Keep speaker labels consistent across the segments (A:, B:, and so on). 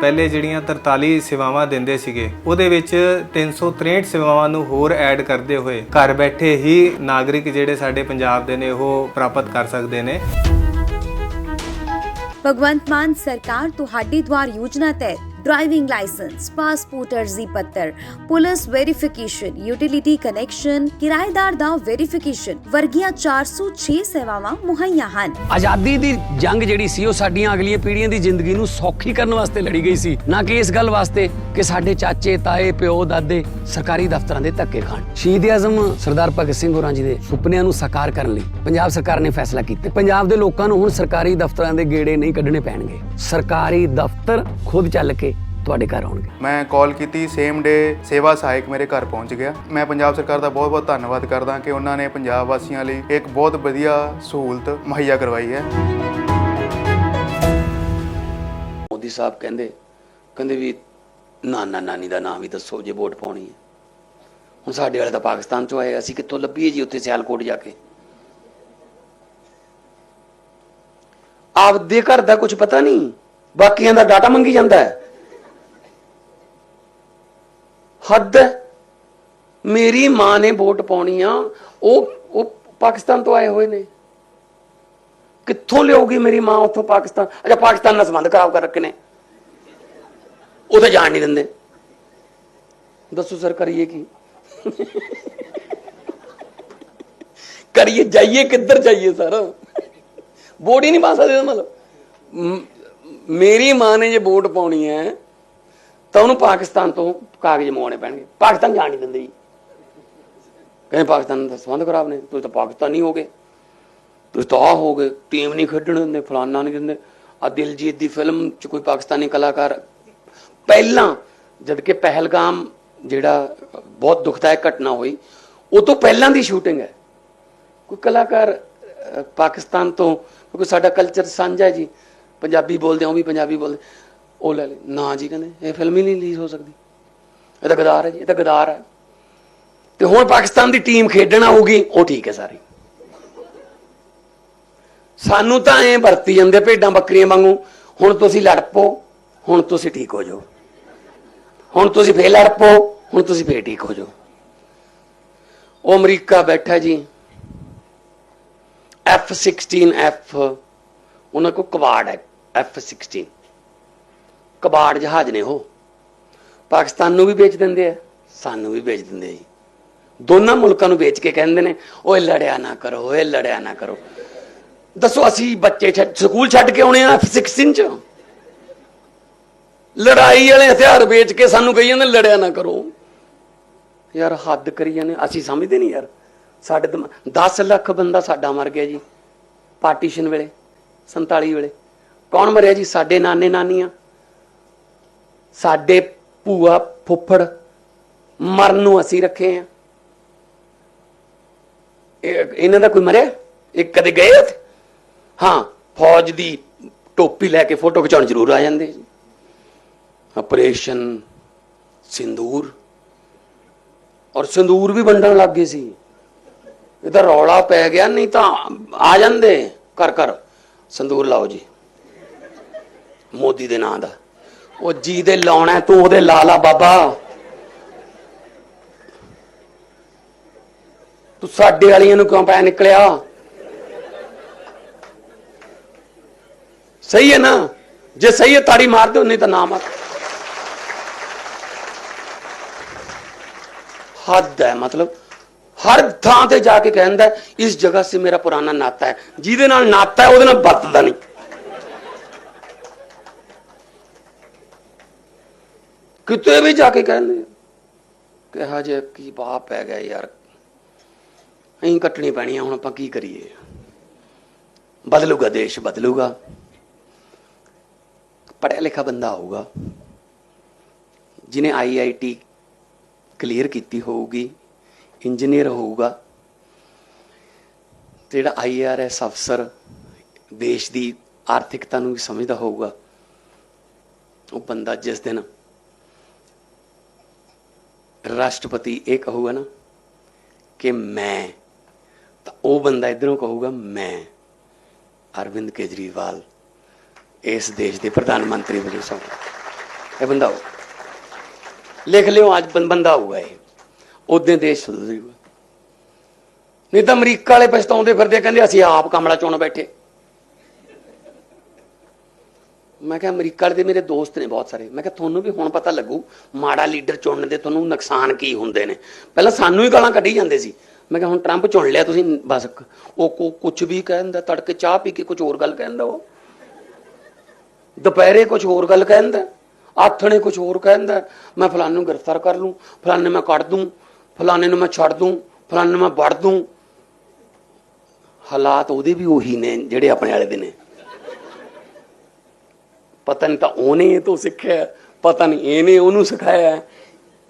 A: ਪਹਿਲੇ ਜਿਹੜੀਆਂ 43 ਸੇਵਾਵਾਂ ਦਿੰਦੇ ਸੀਗੇ, ਉਹਦੇ ਵਿੱਚ 363 ਸੇਵਾਵਾਂ ਨੂੰ ਹੋਰ ਐਡ ਕਰਦੇ ਹੋਏ ਘਰ ਬੈਠੇ ਹੀ ਨਾਗਰਿਕ ਜਿਹੜੇ ਸਾਡੇ ਪੰਜਾਬ ਦੇ ਨੇ, ਉਹ ਪ੍ਰਾਪਤ ਕਰ ਸਕਦੇ ਨੇ।
B: ਭਗਵੰਤ ਮਾਨ ਸਰਕਾਰ ਤੁਹਾਡੀ ਦੁਆਰ ਯੋਜਨਾ ਤਹਿਤ ਡਰਾਈਵਿੰਗ ਲਾਇਸੈਂਸ ਪਾਸਪੋਰਟ ਅਰਜ਼ੀ ਪੱਤਰ ਪੁਲਿਸ ਵੈਰੀਫਿਕੇਸ਼ਨ ਯੂਟਿਲਿਟੀ ਕਨੈਕਸ਼ਨ ਕਿਰਾਏਦਾਰ ਦਾ ਵੈਰੀਫਿਕੇਸ਼ਨ ਵਰਗੀਆਂ 406 ਸੇਵਾਵਾਂ ਮੁਹੱਈਆ ਹਨ
C: ਆਜ਼ਾਦੀ ਦੀ ਜੰਗ ਜਿਹੜੀ ਸੀ ਉਹ ਸਾਡੀਆਂ ਅਗਲੀਆਂ ਪੀੜ੍ਹੀਆਂ ਦੀ ਜ਼ਿੰਦਗੀ ਨੂੰ ਸੌਖੀ ਕਰਨ ਵਾਸਤੇ ਲੜੀ ਗਈ ਸੀ ਨਾ ਕਿ ਇਸ ਗੱਲ ਵਾਸਤੇ ਕਿ ਸਾਡੇ ਚਾਚੇ ਤਾਏ ਪਿਓ ਦਾਦੇ ਸਰਕਾਰੀ ਦਫ਼ਤਰਾਂ ਦੇ ਧੱਕੇ ਖਾਣ ਸ਼ਹੀਦ ਆਜ਼ਮ ਸਰਦਾਰ ਭਗਤ ਸਿੰਘ ਹੋਰਾਂ ਜੀ ਦੇ ਸੁਪਨਿਆਂ ਨੂੰ ਸਾਕਾਰ ਕਰਨ ਲਈ ਪੰਜਾਬ ਸਰਕਾਰ ਨੇ ਫੈਸਲਾ ਕੀਤਾ ਪੰਜਾਬ ਦੇ ਲੋਕਾਂ ਨੂੰ ਹੁਣ ਸਰਕਾਰੀ ਦਫ਼ਤਰਾਂ ਦੇ ਗੇੜੇ ਨਹੀਂ ਕੱਢਣੇ ਪੈਣਗੇ ਸਰਕਾਰੀ ਦਫ਼ਤਰ ਖੁਦ ਚੱਲ ਕੇ ਤੁਹਾਡੇ ਘਰ ਆਉਣਗੇ।
D: ਮੈਂ ਕਾਲ ਕੀਤੀ ਸੇਮ ਡੇ ਸੇਵਾ ਸਹਾਇਕ ਮੇਰੇ ਘਰ ਪਹੁੰਚ ਗਿਆ। ਮੈਂ ਪੰਜਾਬ ਸਰਕਾਰ ਦਾ ਬਹੁਤ-ਬਹੁਤ ਧੰਨਵਾਦ ਕਰਦਾ ਕਿ ਉਹਨਾਂ ਨੇ ਪੰਜਾਬ ਵਾਸੀਆਂ ਲਈ ਇੱਕ ਬਹੁਤ ਵਧੀਆ ਸਹੂਲਤ ਮੁਹੱਈਆ ਕਰਵਾਈ ਹੈ।
C: ਮੋਦੀ ਸਾਹਿਬ ਕਹਿੰਦੇ ਕਹਿੰਦੇ ਵੀ ਨਾਨਾ ਨਾਨੀ ਦਾ ਨਾਮ ਵੀ ਦੱਸੋ ਜੇ ਵੋਟ ਪਾਉਣੀ ਹੈ। ਹੁਣ ਸਾਡੇ ਵਾਲੇ ਤਾਂ ਪਾਕਿਸਤਾਨ ਚੋਂ ਆਏ ਅਸੀਂ ਕਿੱਥੋਂ ਲੱਭੀਏ ਜੀ ਉੱਥੇ ਸਿਆਲਕੋਟ ਜਾ ਕੇ? ਆਪਦੇ ਘਰ ਦਾ ਕੁਝ ਪਤਾ ਨਹੀਂ ਬਾਕੀਆਂ ਦਾ ਡਾਟਾ ਮੰਗੀ ਜਾਂਦਾ ਹੈ। ਹੱਦ ਮੇਰੀ ਮਾਂ ਨੇ ਵੋਟ ਪਾਉਣੀ ਆ। ਉਹ ਉਹ ਪਾਕਿਸਤਾਨ ਤੋਂ ਆਏ ਹੋਏ ਨੇ। ਕਿੱਥੋਂ ਲਿਆਉਗੀ ਮੇਰੀ ਮਾਂ ਉੱਥੋਂ ਪਾਕਿਸਤਾਨ? ਅੱਛਾ, ਪਾਕਿਸਤਾਨ ਨਾਲ ਸੰਬੰਧ ਖਰਾਬ ਕਰ ਰੱਖੇ ਨੇ। ਉਹ ਤਾਂ ਜਾਣ ਨਹੀਂ ਦਿੰਦੇ। ਦੱਸੋ ਸਰ, ਕਰੀਏ ਕੀ? ਕਰੀਏ, ਜਾਈਏ, ਕਿੱਧਰ ਜਾਈਏ ਸਰ? ਵੋਟ ਹੀ ਨਹੀਂ ਪਾ ਸਕਦੇ ਮਤਲਬ। ਮੇਰੀ ਮਾਂ ਨੇ ਜੇ ਵੋਟ ਪਾਉਣੀ ਹੈ ਤਾਂ ਉਹਨੂੰ ਪਾਕਿਸਤਾਨ ਤੋਂ ਕਾਗਜ਼ ਮੰਗਵਾਉਣੇ ਪੈਣਗੇ। ਪਾਕਿਸਤਾਨ ਜਾਣ ਨਹੀਂ ਦਿੰਦੇ ਜੀ। ਕਹਿੰਦੇ ਪਾਕਿਸਤਾਨ ਦਾ ਸੰਬੰਧ ਖਰਾਬ ਨੇ, ਤੁਸੀਂ ਤਾਂ ਪਾਕਿਸਤਾਨੀ ਹੋ ਗਏ ਤੁਸੀਂ ਤਾਂ ਆਹ ਹੋ ਗਏ ਟੀਮ ਨਹੀਂ ਖੇਡਣ ਦਿੰਦੇ, ਫਲਾਨਾ ਨਹੀਂ ਦਿੰਦੇ। ਆ ਦਿਲਜੀਤ ਦੀ ਫਿਲਮ ਚ ਕੋਈ ਪਾਕਿਸਤਾਨੀ ਕਲਾਕਾਰ ਪਹਿਲਾਂ ਜਦ ਕਿ ਪਹਿਲਗਾਮ ਜਿਹੜਾ ਬਹੁਤ ਦੁਖਦਾਇਕ ਘਟਨਾ ਹੋਈ, ਉਹ ਤੋਂ ਪਹਿਲਾਂ ਦੀ ਸ਼ੂਟਿੰਗ ਹੈ। ਕੋਈ ਕਲਾਕਾਰ ਪਾਕਿਸਤਾਨ ਤੋਂ, ਕਿਉਂਕਿ ਸਾਡਾ ਕਲਚਰ ਸਾਂਝਾ ਜੀ। ਪੰਜਾਬੀ ਬੋਲਦੇ ਆ, ਉਹ ਵੀ ਪੰਜਾਬੀ ਬੋਲਦੇ। ਉਹ ਲੈ ਲੈ। ਨਾ ਜੀ ਕਹਿੰਦੇ, ਇਹ ਫਿਲਮ ਹੀ ਨਹੀਂ ਰਿਲੀਜ਼ ਹੋ ਸਕਦੀ। ਇਹ ਤਾਂ ਗਦਾਰ ਹੈ ਜੀ, ਇਹ ਤਾਂ ਗਦਾਰ ਹੈ। ਤੇ ਹੁਣ ਪਾਕਿਸਤਾਨ ਦੀ ਟੀਮ ਖੇਡਣ ਆਊਗੀ, ਉਹ ਠੀਕ ਹੈ ਸਾਰੀ। ਸਾਨੂੰ ਤਾਂ ਐ ਵਰਤੀ ਜਾਂਦੇ ਭੇਡਾਂ ਬੱਕਰੀਆਂ ਵਾਂਗੂ, ਹੁਣ ਤੁਸੀਂ ਲੜ ਪੋ ਹੁਣ ਤੁਸੀਂ ਠੀਕ ਹੋ ਜਾਓ। ਹੁਣ ਤੁਸੀਂ ਫੇਰ ਲੜ ਪਓ, ਹੁਣ ਤੁਸੀਂ ਫੇਰ ਠੀਕ ਹੋ ਜਾਓ। ਉਹ ਅਮਰੀਕਾ ਬੈਠਾ ਜੀ F16F ਉਹਨਾਂ ਕੋ ਕਬਾੜ ਹੈ F16 ਕਬਾੜ ਜਹਾਜ਼ ਨੇ ਉਹ। ਪਾਕਿਸਤਾਨ ਨੂੰ ਵੀ ਵੇਚ ਦਿੰਦੇ ਆ, ਸਾਨੂੰ ਵੀ ਵੇਚ ਦਿੰਦੇ ਆ ਜੀ। ਦੋਨਾਂ ਮੁਲਕਾਂ ਨੂੰ ਵੇਚ ਕੇ ਕਹਿੰਦੇ ਨੇ, ਓਏ ਲੜਿਆ ਨਾ ਕਰੋ, ਓਏ ਲੜਿਆ ਨਾ ਕਰੋ। ਦੱਸੋ, ਅਸੀਂ ਬੱਚੇ ਛੱਡ, ਸਕੂਲ ਛੱਡ ਕੇ ਆਉਣੇ ਆ F16 ਚ? ਲੜਾਈ ਵਾਲੇ ਹਥਿਆਰ ਵੇਚ ਕੇ ਸਾਨੂੰ ਕਹੀ ਜਾਂਦੇ, ਲੜਿਆ ਨਾ ਕਰੋ। ਯਾਰ ਹੱਦ ਕਰੀ ਜਾਂਦੇ ਅਸੀਂ ਸਮਝਦੇ ਨਹੀਂ ਯਾਰ। ਸਾਡੇ 10 ਲੱਖ ਬੰਦਾ ਸਾਡਾ ਮਰ ਗਿਆ ਜੀ, ਪਾਰਟੀਸ਼ਨ ਵੇਲੇ 47 ਵੇਲੇ। ਕੌਣ ਮਰਿਆ ਜੀ? ਸਾਡੇ ਨਾਨੇ ਨਾਨੀਆਂ ਸਾਡੇ ਭੂਆ ਫੁੱਫੜ ਮਰਨ ਨੂੰ ਅਸੀਂ ਰੱਖੇ ਆ। ਇਹਨਾਂ ਦਾ ਕੋਈ ਮਰਿਆ? ਇਹ ਕਦੇ ਗਏ ਹਾਂ, ਫੌਜ ਦੀ ਟੋਪੀ ਲੈ ਕੇ ਫੋਟੋ ਖਿਚਾਉਣ ਜ਼ਰੂਰ ਆ ਜਾਂਦੇ ਆਪਰੇਸ਼ਨ ਸਿੰਦੂਰ। ਔਰ ਸਿੰਦੂਰ ਵੀ ਵੰਡਣ ਲੱਗ ਗਏ ਸੀ। ਇਹ ਤਾਂ ਰੌਲਾ ਪੈ ਗਿਆ, ਨਹੀਂ ਤਾਂ ਆ ਜਾਂਦੇ। ਘਰ ਘਰ। ਸੰਦੂਰ, ਲਾਓ ਜੀ। ਮੋਦੀ ਦੇ ਨਾਂ ਦਾ। ਉਹ ਜੀ ਦੇ ਲਾਉਣਾ ਤੂੰ ਉਹਦੇ ਲਾ ਲਾ ਬਾਬਾ। ਤੂੰ ਸਾਡੇ ਵਾਲੀਆਂ ਨੂੰ ਕਿਉਂ ਪੈ ਨਿਕਲਿਆ? ਸਹੀ ਹੈ ਨਾ? ਜੇ ਸਹੀ ਹੈ ਤਾੜੀ ਮਾਰ ਦਿਓ ਨਹੀਂ ਤਾਂ ਨਾ ਮਾਰ। ਹੱਦ ਹੈ ਮਤਲਬ। ਹਰ ਥਾਂ ਤੇ ਜਾ ਕੇ ਕਹਿੰਦਾ ਹੈ, ਇਸ ਜਗ੍ਹਾ ਸੇ ਮੇਰਾ ਪੁਰਾਣਾ ਨਾਤਾ ਹੈ। ਜਿਹਦੇ ਨਾਲ ਨਾਤਾ ਹੈ ਉਹਦੇ ਨਾਲ ਵਰਤਦਾ ਨਹੀਂ। ਕਿਤੇ ਵੀ ਜਾ ਕੇ ਕਹਿੰਦੇ ਕਿਹਾ ਜੇ ਕੀ ਬਾਪ ਪੈ ਗਿਆ ਯਾਰ ਅਸੀਂ ਕੱਟਣੀ ਪੈਣੀ ਆ, ਹੁਣ ਆਪਾਂ ਕੀ ਕਰੀਏ? ਬਦਲੂਗਾ ਦੇਸ਼, ਬਦਲੂਗਾ। ਪੜ੍ਹਿਆ ਲਿਖਾ ਬੰਦਾ ਹੋਊਗਾ। ਜਿਨੇ ਆਈਆਈਟੀ ਕਲੀਅਰ ਕੀਤੀ ਹੋਊਗੀ, ਇੰਜੀਨੀਅਰ ਹੋਊਗਾ, ਤੇ ਜਿਹੜਾ ਆਈਆਰਐਸ ਅਫਸਰ ਦੇਸ਼ ਦੀ ਆਰਥਿਕਤਾ ਨੂੰ ਵੀ ਸਮਝਦਾ ਹੋਊਗਾ, ਉਹ ਬੰਦਾ ਜਿਸ ਦਿਨ ਰਾਸ਼ਟਰਪਤੀ ਇਹ ਕਹੂਗਾ ਨਾ ਕਿ ਮੈਂ, ਤਾਂ ਉਹ ਬੰਦਾ ਇਧਰੋਂ ਕਹੂਗਾ, ਮੈਂ, ਅਰਵਿੰਦ ਕੇਜਰੀਵਾਲ, ਇਸ ਦੇਸ਼ ਦੇ ਪ੍ਰਧਾਨ ਮੰਤਰੀ ਵਜੋਂ ਸੌਂ ਇਹ ਬੰਦਾ ਹੋਊ ਲਿਖ ਲਿਓ, ਅੱਜ ਬੰਦਾ ਹੋਊਗਾ ਇਹ। ਉਦੋਂ ਦੇਸ਼ ਸੁਧਰ ਜੂਗਾ ਨਹੀਂ ਤਾਂ ਅਮਰੀਕਾ ਵਾਲੇ ਪਛਤਾਉਂਦੇ ਫਿਰਦੇ ਕਹਿੰਦੇ ਅਸੀਂ ਆਪ ਕਮਲਾ ਚੋਣ ਬੈਠੇ। ਮੈਂ ਕਿਹਾ, ਅਮਰੀਕਾ ਵਾਲੇ ਦੇ ਮੇਰੇ ਦੋਸਤ ਨੇ ਬਹੁਤ ਸਾਰੇ। ਮੈਂ ਕਿਹਾ, ਤੁਹਾਨੂੰ ਵੀ ਹੁਣ ਪਤਾ ਲੱਗੂ, ਮਾੜਾ ਲੀਡਰ ਚੁਣਨ ਦੇ ਤੁਹਾਨੂੰ ਨੁਕਸਾਨ ਕੀ ਹੁੰਦੇ ਨੇ। ਪਹਿਲਾਂ ਸਾਨੂੰ ਹੀ ਗਾਲਾਂ ਕੱਢੀ ਜਾਂਦੇ ਸੀ। ਮੈਂ ਕਿਹਾ, ਹੁਣ ਟਰੰਪ ਚੁਣ ਲਿਆ ਤੁਸੀਂ, ਬਸ। ਉਹ ਕੁਝ ਵੀ ਕਹਿੰਦਾ, ਤੜਕੇ ਚਾਹ ਪੀ ਕੇ ਕੁਝ ਹੋਰ ਗੱਲ ਕਹਿੰਦਾ ਉਹ। ਦੁਪਹਿਰੇ ਕੁਝ ਹੋਰ ਗੱਲ ਕਹਿੰਦਾ। ਆਥਣੇ ਕੁਝ ਹੋਰ ਕਹਿੰਦਾ। ਮੈਂ ਫਲਾਣੇ ਨੂੰ ਗ੍ਰਿਫਤਾਰ ਕਰ ਲੂੰ, ਫਲਾਣੇ ਮੈਂ ਕੱਢ ਦੂੰ, ਫਲਾਣੇ ਨੂੰ ਮੈਂ ਛੱਡ ਦੂੰ, ਫਲਾਣੇ ਨੂੰ ਮੈਂ ਵੜ ਦੂੰ। ਹਾਲਾਤ ਉਹਦੇ ਵੀ ਉਹੀ ਨੇ, ਜਿਹੜੇ ਆਪਣੇ ਵਾਲੇ ਦੇ ਨੇ। ਪਤਾ ਨਹੀਂ ਤਾਂ ਉਹਨੇ ਇਹ ਤੋਂ ਸਿੱਖਿਆ ਹੈ, ਪਤਾ ਨਹੀਂ ਇਹਨੇ ਉਹਨੂੰ ਸਿਖਾਇਆ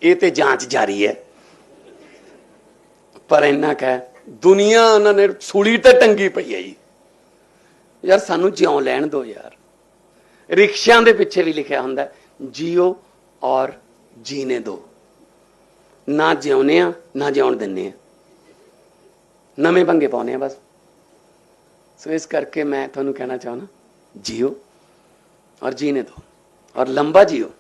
C: ਇਹ ਤੇ ਜਾਂਚ ਜਾਰੀ ਹੈ। ਪਰ ਇੰਨਾ ਕਹਿ ਦੁਨੀਆ ਉਹਨਾਂ ਨੇ ਸੂਲੀ ਤੇ ਟੰਗੀ ਪਈ ਹੈ ਜੀ। ਯਾਰ ਸਾਨੂੰ ਜਿਉਂ ਲੈਣ ਦਿਓ ਯਾਰ। ਰਿਕਸ਼ਿਆਂ ਦੇ ਪਿੱਛੇ ਵੀ ਲਿਖਿਆ ਹੁੰਦਾ ਜੀਓ ਔਰ ਜੀਨੇ ਦਿਓ ਨਾ ਜਿਉਨੇ ਆ ਨਾ ਜਿਉਣ ਦਿੰਨੇ ਆ। ਨਵੇਂ ਪੰਗੇ ਪਾਉਨੇ ਆ ਬਸ। ਸੋ ਇਸ ਕਰਕੇ ਮੈਂ ਤੁਹਾਨੂੰ ਕਹਿਣਾ ਚਾਹਣਾ ਜੀਓ और जीने दो और लंबा जियो